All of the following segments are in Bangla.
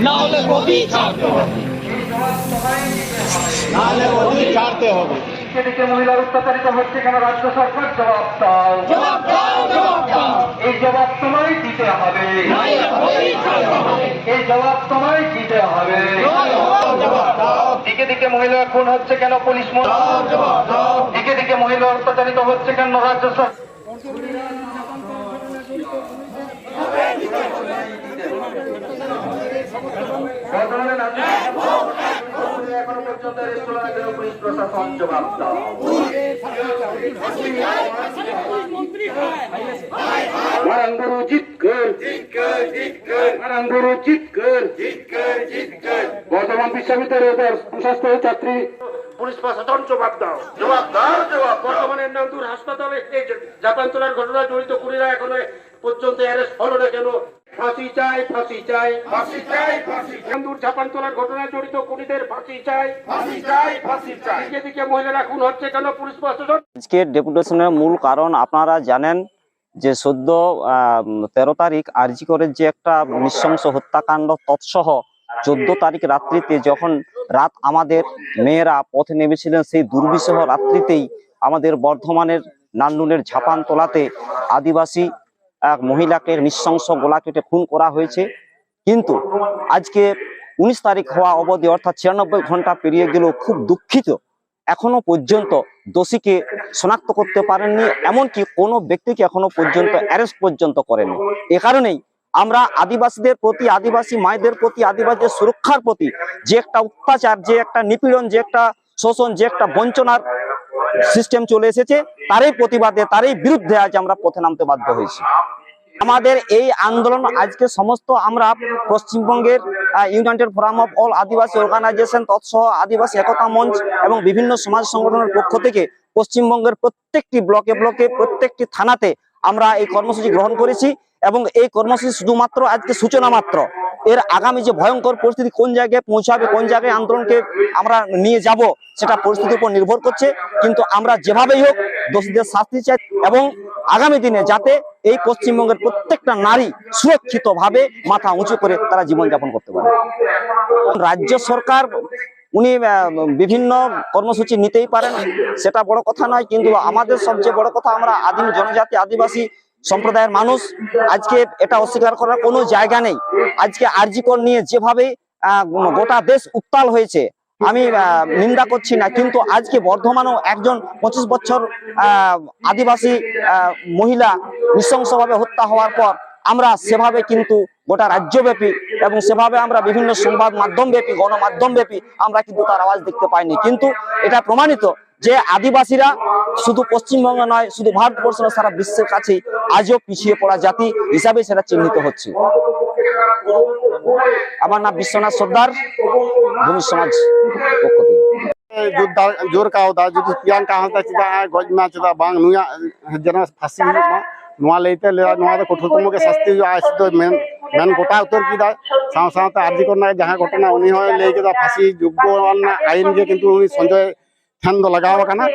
না হলে গদি ছাড়তে হবে। না হলে গদি ছাড়তে হবে। এদিকে মহিলার অত্যাচারিত হচ্ছে কেন রাজ্য সরকার? জবাব দাও। জবাব দাও জবাব দাও। এই জবাব তোমায় দিতে হবে। নাহলে গদি ছাড়তে হবে। এই জবাব তোমায় দিতে হবে। দিকে দিকে মহিলা খুন হচ্ছে কেন পুলিশ দিকে দিকে মহিলা অত্যাচারিত হচ্ছে কেন রাজ্য সরকার বর্তমানে রাজ্য- এখনও পর্যন্ত arrest হলো না কেন পুলিশ প্রশাসন জবাব দাও। মারাঙ্গুরু জিতকর মারাঙ্গুরু জিতকর বর্তমান বিশ্ববিদ্যালয়ের ছাত্রী। পুলিশ প্রশাসন জবাব দাও। জবাব দাও জবাব বর্তমানে নান্দুর হাসপাতালে এই জাপান তোলার ঘটনা জড়িত কুড়িরা এখনও পর্যন্ত অ্যারেস্ট হলো না কেন? ফাঁসি চাই ফাঁসি চাই। ফাঁসি চাই ফাঁসি জাপান তোলার ঘটনা জড়িত কুড়িদের ফাঁসি চাই। ফাঁসি চাই ফাঁসি চাই। দিকে দিকে মহিলারা খুন হচ্ছে কেন পুলিশ প্রশাসন? আজকের ডেপুটেশনের মূল কারণ আপনারা জানেন যে সদ্য তেরো তারিখ আরজি করে যে একটা নৃশংস হত্যাকাণ্ড তৎসহ চোদ্দ তারিখ রাত্রিতে যখন রাত আমাদের মেয়েরা পথে নেমেছিলেন সেই দুর্বিষহ রাত্রিতেই আমাদের বর্ধমানের নান্নুনের ঝাপান তোলাতে আদিবাসী মহিলাকে নৃশংস গোলা কেটে খুন করা হয়েছে। কিন্তু আজকে উনিশ তারিখ হওয়া অবধি, অর্থাৎ ছিয়ানব্বই ঘণ্টা পেরিয়ে গেলেও খুব দুঃখিত। এখনও পর্যন্ত দোষীকে শনাক্ত করতে পারেননি, এমনকি কোনো ব্যক্তিকে এখনও পর্যন্ত অ্যারেস্ট পর্যন্ত করেনি এ কারণেই আমরা আদিবাসীদের প্রতি, আদিবাসী মায়েদের প্রতি, আদিবাসীদের সুরক্ষার প্রতি যে একটা অত্যাচার, যে একটা নিপীড়ন, যে একটা শোষণ, যে একটা বঞ্চনার সিস্টেম চলে এসেছে, তারই প্রতিবাদে, তারই বিরুদ্ধে আজ আমরা পথে নামতে বাধ্য হয়েছি। আমাদের এই আন্দোলন আজকে সমস্ত আমরা পশ্চিমবঙ্গের united forum of all Adivasi organization তৎসহ আদিবাসী একতা মঞ্চ এবং বিভিন্ন সমাজ সংগঠনের পক্ষ থেকে পশ্চিমবঙ্গের প্রত্যেকটি ব্লকে ব্লকে, প্রত্যেকটি থানাতে আমরা এই কর্মসূচি গ্রহণ করেছি এবং এই কর্মসূচি শুধুমাত্র আজকে সূচনা মাত্র। এর আগামী যে ভয়ঙ্কর পরিস্থিতি কোন জায়গায় পৌঁছাবে, কোন জায়গায় আন্দোলনকে আমরা নিয়ে যাব, সেটা পরিস্থিতির উপর নির্ভর করছে। কিন্তু আমরা যেভাবেই হোক দোষীদের শাস্তি চাই এবং আগামী দিনে যাতে এই পশ্চিমবঙ্গের প্রত্যেকটা নারী সুরক্ষিত ভাবে মাথা উঁচু করে তারা জীবনযাপন করতে পারে। রাজ্য সরকার উনি বিভিন্ন কর্মসূচি নিতেই পারেন, সেটা বড় কথা নয়, কিন্তু আমাদের সবচেয়ে বড় কথা আমরা আদিম জনজাতি, আদিবাসী সম্প্রদায়ের মানুষ, আজকে এটা অস্বীকার করার কোনো জায়গা নেই। আজকে আরজিকর নিয়ে যেভাবে গোটা দেশ উত্তাল হয়েছে, আমি নিন্দা করছি না, কিন্তু আজকে বর্ধমানেও একজন পঁচিশ বছর আদিবাসী মহিলা নৃশংসভাবে হত্যা হওয়ার পর আমরা সেভাবে কিন্তু গোটা রাজ্যব্যাপী এবং সেভাবে আমরা বিভিন্ন সংবাদ মাধ্যমব্যাপী গণমাধ্যমব্যাপী আমরা কিন্তু তার আওয়াজ দেখতে পাইনি। কিন্তু এটা প্রমাণিত যে আদিবাসীরা শুধু পশ্চিমবঙ্গ নয়, শুধু ভারতবর্ষ নয়, সারা বিশ্বের কাছেই আজও পিছিয়ে পড়া জাতি হিসাবে সেটা চিহ্নিত হচ্ছে। আমার নাম বিশ্বনাথ সর্দার, ভূমি সমাজ পক্ষ থেকে। जोर का যদি जो पियान का होता चिता गोजना चिता बांग नुया जना फांसी ᱞᱟᱹᱭᱛᱮ ᱞᱟᱹᱭᱟ ᱱᱚᱣᱟ ᱫᱚ ᱠᱚᱴᱷᱳᱨᱛᱚᱢ ᱜᱮ ᱥᱟᱥᱛᱤ ᱦᱩᱭᱩᱜᱼᱟ ᱟᱭ ᱫᱚ ᱢᱮᱱ ᱢᱮᱱ ᱜᱚᱴᱟ ᱩᱛᱟᱹᱨ ᱠᱮᱫᱟᱭ ᱥᱟᱶ ᱥᱟᱶᱛᱮ ᱟᱨᱡᱤ ᱠᱚᱨᱮᱱᱟᱜ ᱡᱟᱦᱟᱸ ᱜᱷᱚᱴᱚᱱᱟ ᱩᱱᱤ ᱦᱚᱸᱭ ᱞᱟᱹᱭ ᱠᱮᱫᱟ ᱯᱷᱟᱹᱥᱤ ᱡᱳᱜᱽᱜᱚ ᱨᱮᱱᱟᱜ ᱟᱭᱤᱱ ᱜᱮ ᱠᱤᱱᱛᱩ ᱩᱱᱤ ᱥᱚᱧᱡᱚᱭ ᱴᱷᱮᱱ ᱫᱚ ᱞᱟᱜᱟᱣ ᱟᱠᱟᱱᱟ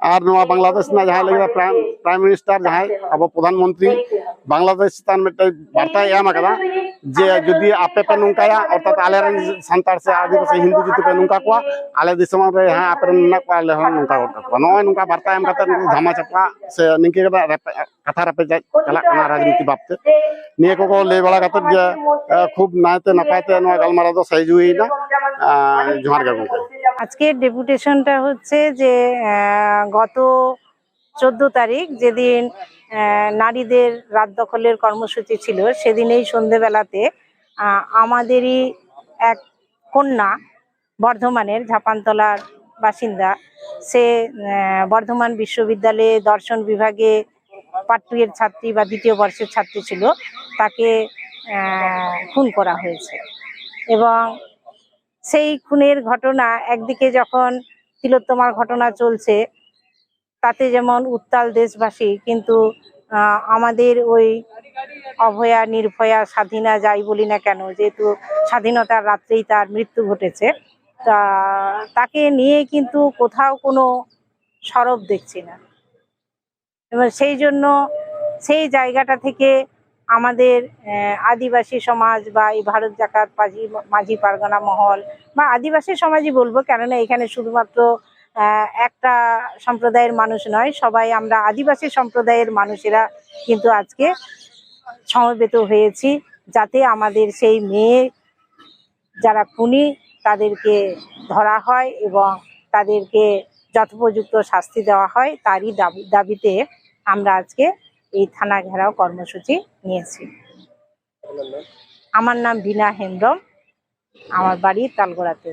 ᱟᱨ ᱱᱚᱣᱟ ᱵᱟᱝᱞᱟᱫᱮᱥ ᱨᱮᱱᱟᱜ ᱡᱟᱦᱟᱸ ᱞᱟᱹᱭ ᱠᱮᱫᱟ ᱯᱨᱟᱭᱤᱢ ᱢᱤᱱᱤᱥᱴᱟᱨ ᱡᱟᱦᱟᱸᱭ ᱟᱵᱚ ᱯᱨᱚᱫᱷᱟᱱ ᱢᱚᱱᱛᱨᱤ ᱵᱟᱝᱞᱟᱫᱮᱥ ᱪᱮᱛᱟᱱ ᱢᱤᱫᱴᱮᱱ ᱵᱟᱨᱛᱟᱭ ᱮᱢ ᱟᱠᱟᱫᱟ ᱡᱮ ᱡᱩᱫᱤ ᱟᱯᱮ ᱯᱮ ᱱᱚᱝᱠᱟᱭᱟ ᱚᱨᱛᱷᱟᱛ ᱟᱞᱮᱨᱮᱱ ᱥᱟᱱᱛᱟᱲ ᱥᱮ ᱟᱹᱫᱤᱵᱟᱹᱥᱤ ᱦᱤᱱᱫᱩ ᱡᱩᱫᱤ ᱯᱮ ᱱᱚᱝᱠᱟ ᱠᱚᱣᱟ ᱟᱞᱮ ᱫᱤᱥᱚᱢ ᱨᱮ ᱦᱮᱸ ᱟᱯᱮᱨᱮᱱ ᱢᱮᱱᱟᱜ ᱠᱚᱣᱟ ᱟᱞᱮ ᱦᱚᱸ ᱱᱚᱝᱠᱟ ᱜᱚᱫ ᱠᱟᱠᱚᱣᱟ ᱱᱚᱜᱼᱚᱭ ᱱᱚᱝᱠᱟ ᱵᱟᱨᱛᱟ ᱮᱢ ᱠᱟᱛᱮᱫ ᱫᱷᱟᱢᱟ ᱪᱟᱯᱟ ᱥᱮ ᱱᱤᱝᱠᱟᱹ ᱠᱟᱛᱮ ᱠᱟᱛᱷᱟ ᱨᱮᱯᱮ ᱪᱟᱞᱟᱜ ᱠᱟᱱᱟ ᱨᱟᱡᱽᱱᱤᱛᱤ ᱵᱟᱵᱛᱮ ᱱᱤᱭᱟᱹ ᱠᱚᱠᱚ ᱞᱟᱹᱭ ᱵᱟᱲᱟ ᱠᱟᱛᱮᱫ ᱡᱮ ᱠᱷᱩᱵ ᱱᱟᱭᱛᱮ ᱱᱟᱯᱟᱭᱛᱮ ᱱᱚᱣᱟ ᱜᱟᱞᱢᱟᱨᱟᱣ ᱫᱚ ᱥᱟᱹᱦᱤᱡ ᱦᱩᱭᱱᱟ ᱡᱚᱦᱟᱨ ᱜᱮ ᱜᱚᱢᱠᱮ আজকে ডেপুটেশনটা হচ্ছে যে গত চোদ্দ তারিখ যেদিন নারীদের রাত দখলের কর্মসূচি ছিল। সেদিন এই সন্ধেবেলাতে আমাদেরই এক কন্যা বর্ধমানের ঝাপানতলার বাসিন্দা, সে বর্ধমান বিশ্ববিদ্যালয়ে দর্শন বিভাগে এর ছাত্রী বা দ্বিতীয় বর্ষের ছাত্রী ছিল। তাকে খুন করা হয়েছে। এবং সেই খুনের ঘটনা, একদিকে যখন তিলোত্তমার ঘটনা চলছে তাতে যেমন উত্তাল দেশবাসী, কিন্তু আমাদের ওই অভয়া, নির্ভয়া, স্বাধীনা যাই বলি না কেন, যেহেতু স্বাধীনতার রাত্রেই তার মৃত্যু ঘটেছে, তা, তাকে নিয়ে কিন্তু কোথাও কোনো সরব দেখছি না। এবার সেই জন্য সেই জায়গাটা থেকে আমাদের আদিবাসী সমাজ বা এই ভারত জাকাত মাঝি পারগনা মহল বা আদিবাসী সমাজই বলব, কেননা এখানে শুধুমাত্র একটা সম্প্রদায়ের মানুষ নয় সবাই আমরা আদিবাসী সম্প্রদায়ের মানুষেরা কিন্তু আজকে সমবেত হয়েছি যাতে আমাদের সেই মেয়ে যারা খুনি তাদেরকে ধরা হয় এবং তাদেরকে যথোপযুক্ত শাস্তি দেওয়া হয় তারই দাবি দাবিতে আমরা আজকে এই থানা ঘেরাও কর্মসূচি নিয়েছি। আমার নাম বিনা হেমব্রম আমার বাড়ি তালগোড়াতে।